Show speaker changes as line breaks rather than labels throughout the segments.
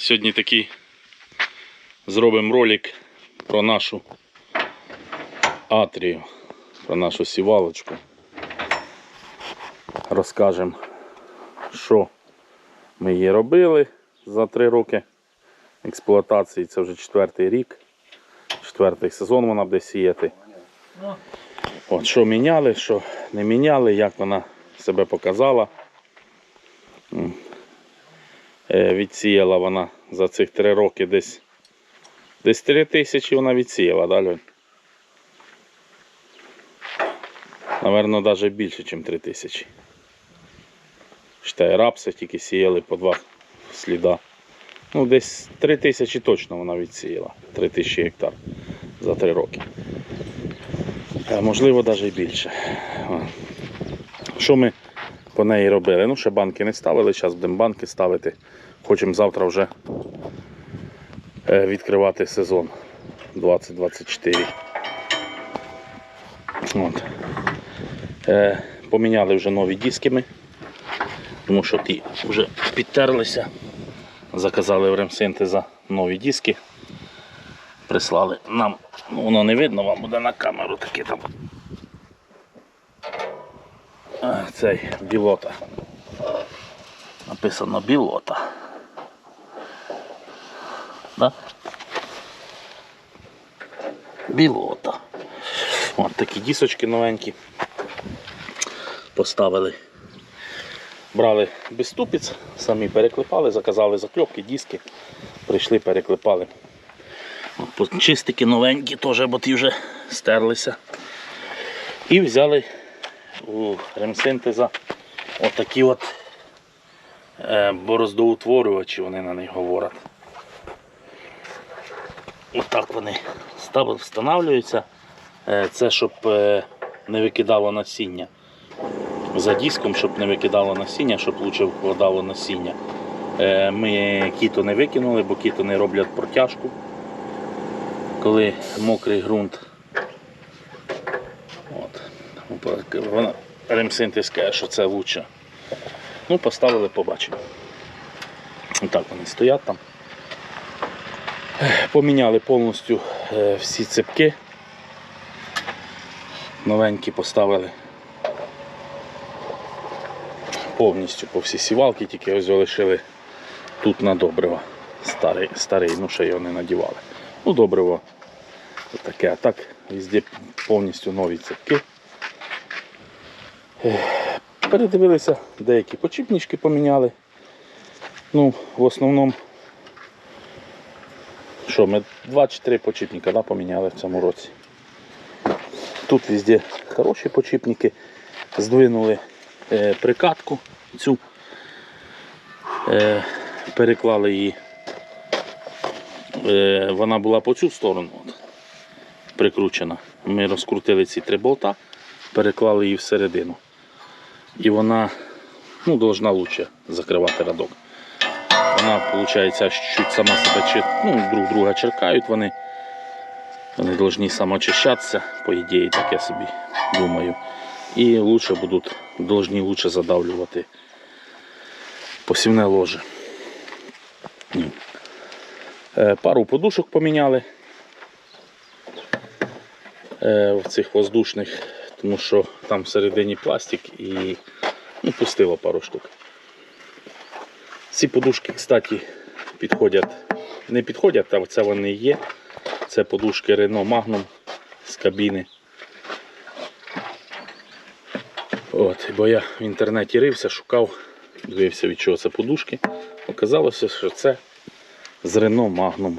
Сьогодні такий зробимо ролик про нашу атрію, про нашу сівалочку. Розкажемо, що ми її робили за три роки експлуатації. Це вже четвертий рік, четвертий сезон вона буде сіяти. От, що міняли, що не міняли, як вона себе показала. Е, Відсіяла вона за цих три роки десь десь 3 тисячі вона відсіяла, да, Льонь? Наверно, навіть більше, ніж 3 тисячі. Считай, рапси тільки сіяли по два сліда. Ну, десь 3 тисячі точно вона відсіяла. 3 тисячі гектар за 3 роки. Е, Можливо, навіть більше. Що ми по неї робили? Ну, ще банки не ставили, зараз будемо банки ставити. Хочемо завтра вже е, відкривати сезон 2024. От. Е, Поміняли вже нові диски ми, тому що ті вже підтерлися. Заказали в ремсинтеза нові диски. Прислали нам, ну воно не видно, вам буде на камеру таке там. Цей білота. Написано білота. Да? Білота. От такі дісочки новенькі. Поставили. Брали без ступиць, самі переклепали, заказали закльопки, диски. Прийшли, переклепали. Чистики новенькі теж, бо ті вже стерлися. І взяли у ремсинтеза отакі от е, бороздоутворювачі, вони на них говорять. Отак вони встановлюються. Е, Це щоб е, не викидало насіння. За диском, щоб не викидало насіння, щоб лучше вкладало насіння. Ми кіто не викинули, бо кіто не роблять протяжку. Коли мокрий ґрунт. Вона, ремсинтез каже, що це лучше. Ну, поставили, побачимо. Так вони стоять там. Поміняли повністю е, всі цепки. Новенькі поставили повністю по всі сівалки, тільки ось залишили тут на добриво. Старий, старий, ну ще його не надівали. Ну, добриво таке, а так везде повністю нові цепки. Передивилися, деякі почіпнички поміняли. Ну, в основному, що, ми 2-3 почіпника да, поміняли в цьому році. Тут везде хороші почіпники. Здвинули е, прикатку цю, е, переклали її. Е, вона була по цю сторону от, прикручена. Ми розкрутили ці три болта, переклали її всередину. І вона ну, должна лучше закривати радок. Вона, виходить, чуть сама себе ну, друг друга черкають вони. Вони повинні самоочищатися, по ідеї, так я собі думаю. І лучше будуть, повинні лучше задавлювати посівне ложе. Е, Пару подушок поміняли е, в цих воздушних, тому що там всередині пластик і ну, пустило пару штук. Ці подушки, кстати, підходять, не підходять, а це вони є. Це подушки Renault Magnum з кабіни. От, бо я в інтернеті рився, шукав, дивився від чого це подушки. Оказалося, що це з Renault Magnum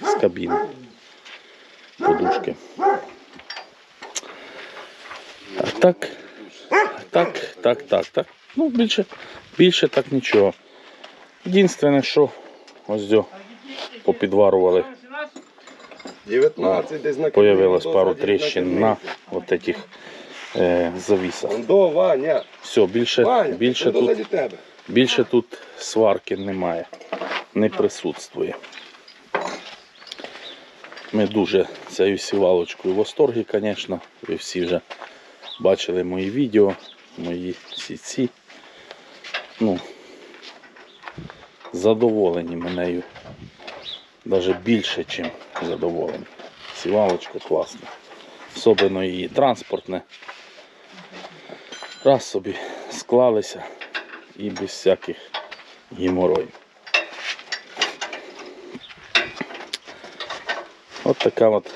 з кабіни. Подушки. А так, так, так, так, так. Ну, більше, більше так нічого. Єдине, що ось дьо попідварували.
19 десь на
Появилось пару тріщин на от этих е, завісах. Все, більше, більше, тут, більше тут сварки немає, не присутствує. Ми дуже цією сівалочкою в восторгі, звісно. Ви всі вже бачили мої відео, мої сіці. Ну, задоволені менею. Навіть більше, ніж задоволені. Сівалочка класна. Особливо її транспортне. Раз собі склалися і без всяких геморроїв. От така от.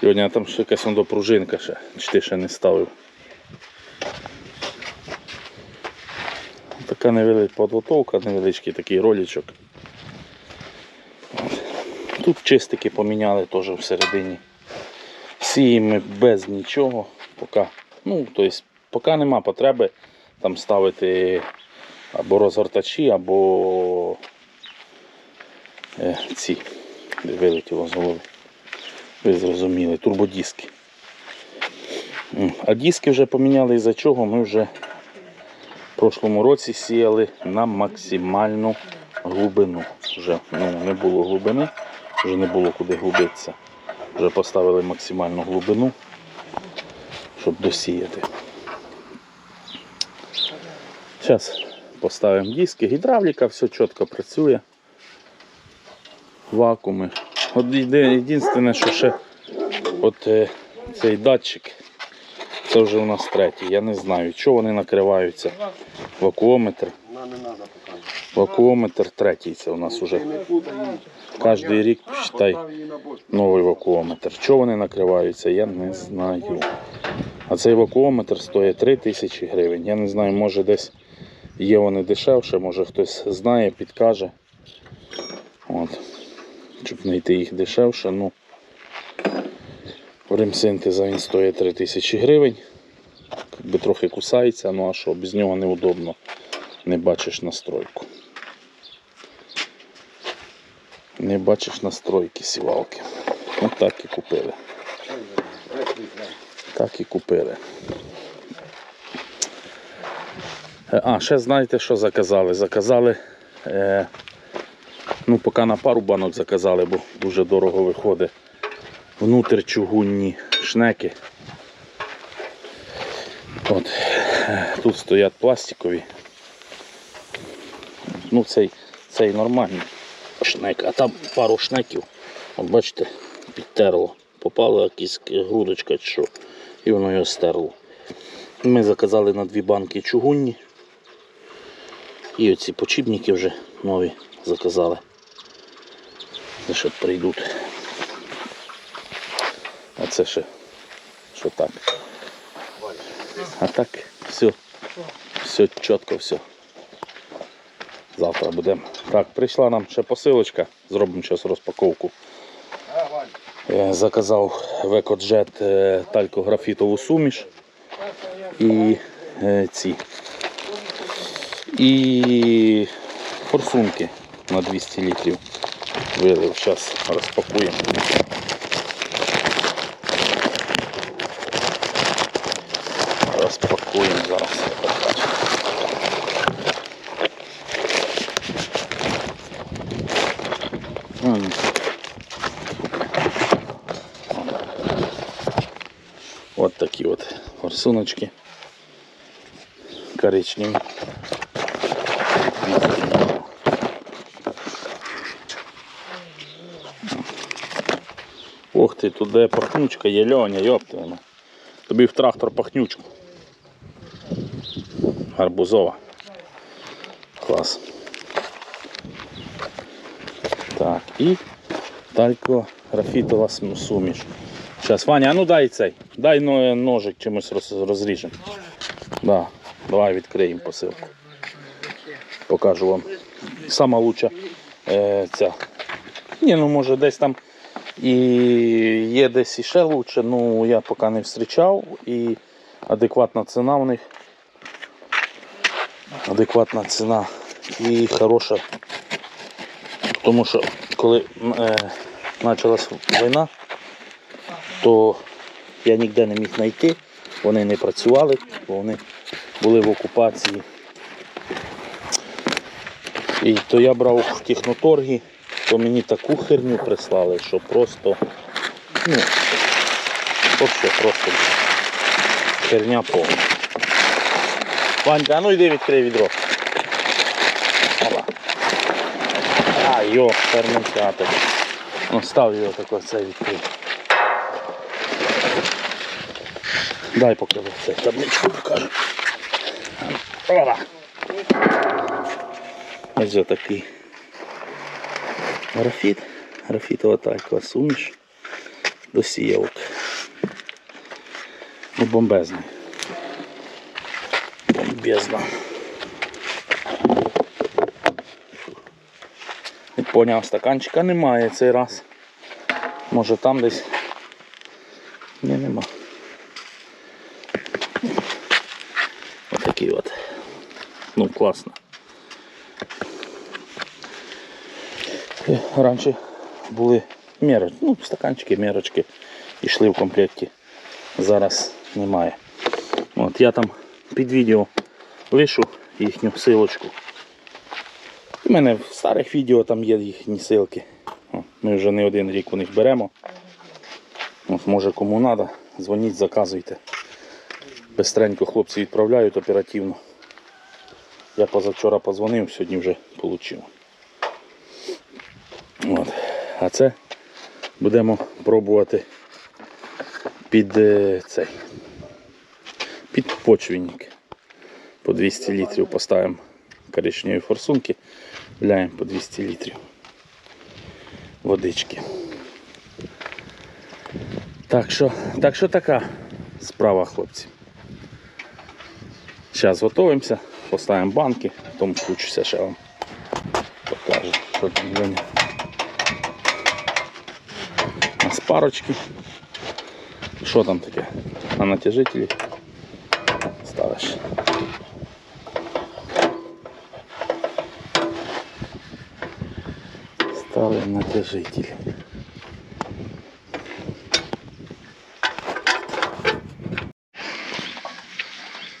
Сьогодні там ще якась воно пружинка ще, чи ти ще не ставив. Така невелика підготовка, невеличкий такий ролічок. Тут чистики поміняли теж всередині. Сіємо без нічого, поки, ну, тобто, поки нема потреби там ставити або розгортачі, або е, ці, де вилетіло з голови. Ви зрозуміли, турбодиски. А диски вже поміняли із-за чого ми вже в прошлому році сіяли на максимальну глибину. Вже ну, не було глибини, вже не було куди глибитися. Вже поставили максимальну глибину, щоб досіяти. Зараз поставимо диски, гідравліка, все чітко працює. Вакууми. От єдине, що ще от е, цей датчик, це вже у нас третій. Я не знаю, чого вони накриваються. Вакуометр. Вакуометр третій, це у нас вже кожен рік
бок.
новий вакуометр. Чого вони накриваються, я не знаю. А цей вакуометр стоїть 3 тисячі гривень. Я не знаю, може десь є вони дешевше, може хтось знає, підкаже. От. Щоб знайти їх дешевше. Ну, в ремсинтеза він стоїть 3 тисячі гривень. Якби трохи кусається, ну а що, без нього неудобно. Не бачиш настройку. Не бачиш настройки сівалки. От так і купили. Так і купили. А, ще знаєте, що заказали? Заказали, е, ну, поки на пару банок заказали, бо дуже дорого виходить. Внутричугунні шнеки. От. Тут стоять пластикові. Ну, цей, цей нормальний шнек, а там пару шнеків. От бачите, підтерло. Попала якась грудочка що, і воно його стерло. Ми заказали на дві банки чугунні. І оці почібники вже нові заказали. Це ще прийдуть. А це ще що так. А так, все. Все чітко, все. Завтра будемо. Так, прийшла нам ще посилочка, зробимо зараз розпаковку. Е, Заказав в Екоджет е, талькографітову суміш і е, ці. І форсунки на 200 літрів. Вилив. Зараз розпакуємо. Розпакуємо зараз. М. От такі от форсуночки. Коричневі. Ох ти, тут де пахнючка є льоня, йопти вона. Тобі в трактор пахнючку. Гарбузова. Клас. Так, і талько графітова см- суміш. Зараз, Ваня, а ну дай цей. Дай ножик чимось роз- розріжемо. Да. Давай відкриємо посилку. Покажу вам. Сама лучша е, ця. Ні, ну може десь там і є десь іще лучше, ну я поки не зустрічав і адекватна ціна в них. Адекватна ціна і хороша. Тому що коли е, почалась війна, то я ніде не міг знайти, вони не працювали, бо вони були в окупації. І то я брав в техноторгі, то мені таку херню прислали, що просто, ну, взагалі просто херня повна. Ванька, а ну йди відкрий відро. Опа. А, йо, ферментатор. Ну, став його тако це відкрив. Дай поки це табличку покажу. Ось же такий графіт. Графітова талькова суміш до сіявок. Ну, бомбезний. Бомбезно. Не поняв, стаканчика немає цей раз. Може там десь. Ні, нема. Отакий от. Ну, класно. Раніше були міри, ну, стаканчики, мірочки йшли в комплекті. Зараз немає. От я там під відео лишу їхню силочку. У мене в старих відео там є їхні силки. Ми вже не один рік у них беремо. От, може кому треба, дзвоніть, заказуйте. Бистренько хлопці відправляють оперативно. Я позавчора позвонив, сьогодні вже отримав. От. А це будемо пробувати під е, цей під почвінник. По 200 літрів поставимо коричневі форсунки, вляємо по 200 літрів водички. Так що, так що така справа, хлопці. Зараз готуємося, поставимо банки, потім включуся ще вам покажу, що там. У парочки. Що там таке? На натяжителі ставиш. Ставим натяжитель.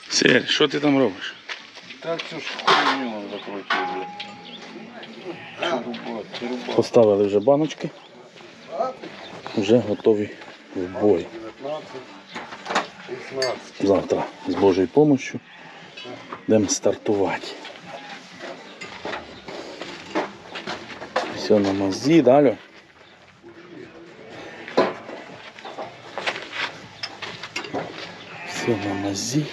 Сірь, що ти там робиш?
Так цю ж хуйню нам закрутили.
Поставили вже баночки. Вже готові в бой. Завтра з Божою допомогою будемо стартувати. Все на мазі, далі. Все на мазі.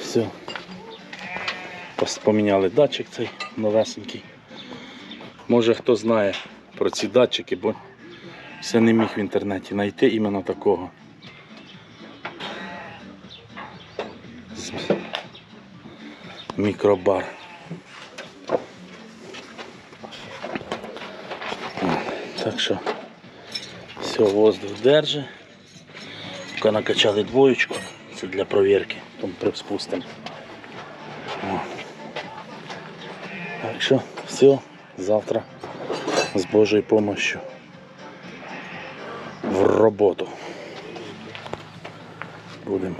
Все. Поміняли датчик цей новесенький. Може хто знає про ці датчики, бо все не міг в інтернеті знайти іменно такого. Мікробар. Так що все, воздух держи. Поки накачали двоєчку, це для провірки, потім приспустимо. Так що все, завтра з Божою допомогою в роботу. Будемо.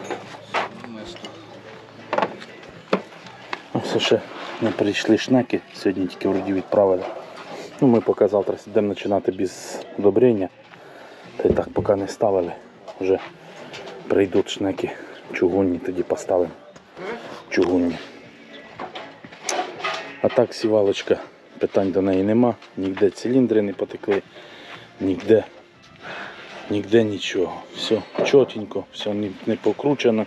Ну, Все ще не прийшли шнеки, сьогодні тільки вроді відправили. Ну, ми поки завтра йдемо починати без одобрення. Та й так поки не ставили. Вже прийдуть шнеки чугунні, тоді поставимо чугунні. А так сівалочка, питань до неї нема, ніде циліндри не потекли, ніде, ніде нічого. Все чотенько, все не, покручено,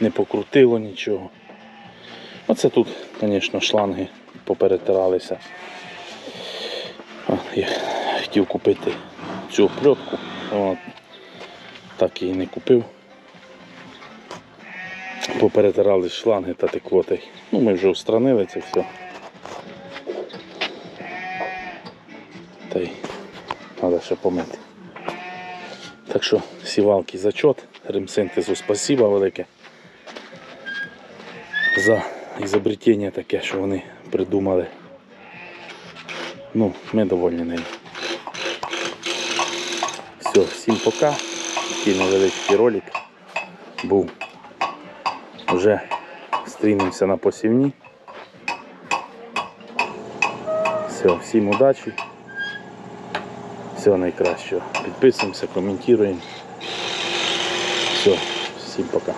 не покрутило нічого. Оце тут, звісно, шланги поперетиралися. Я хотів купити цю пльотку, от, так і не купив. Поперетирали шланги та текло. Ну, ми вже устранили це все. Ще помити. Так що сівалки зачот, ремсинтезу спасіба велике за ізобретення таке, що вони придумали. Ну, ми довольні ним. Все, всім пока. Такий невеличкий ролик був. Вже стрінемося на посівні. Все, всім удачі. Всього найкращого. Підписуємося, коментуємо. Все, всім пока.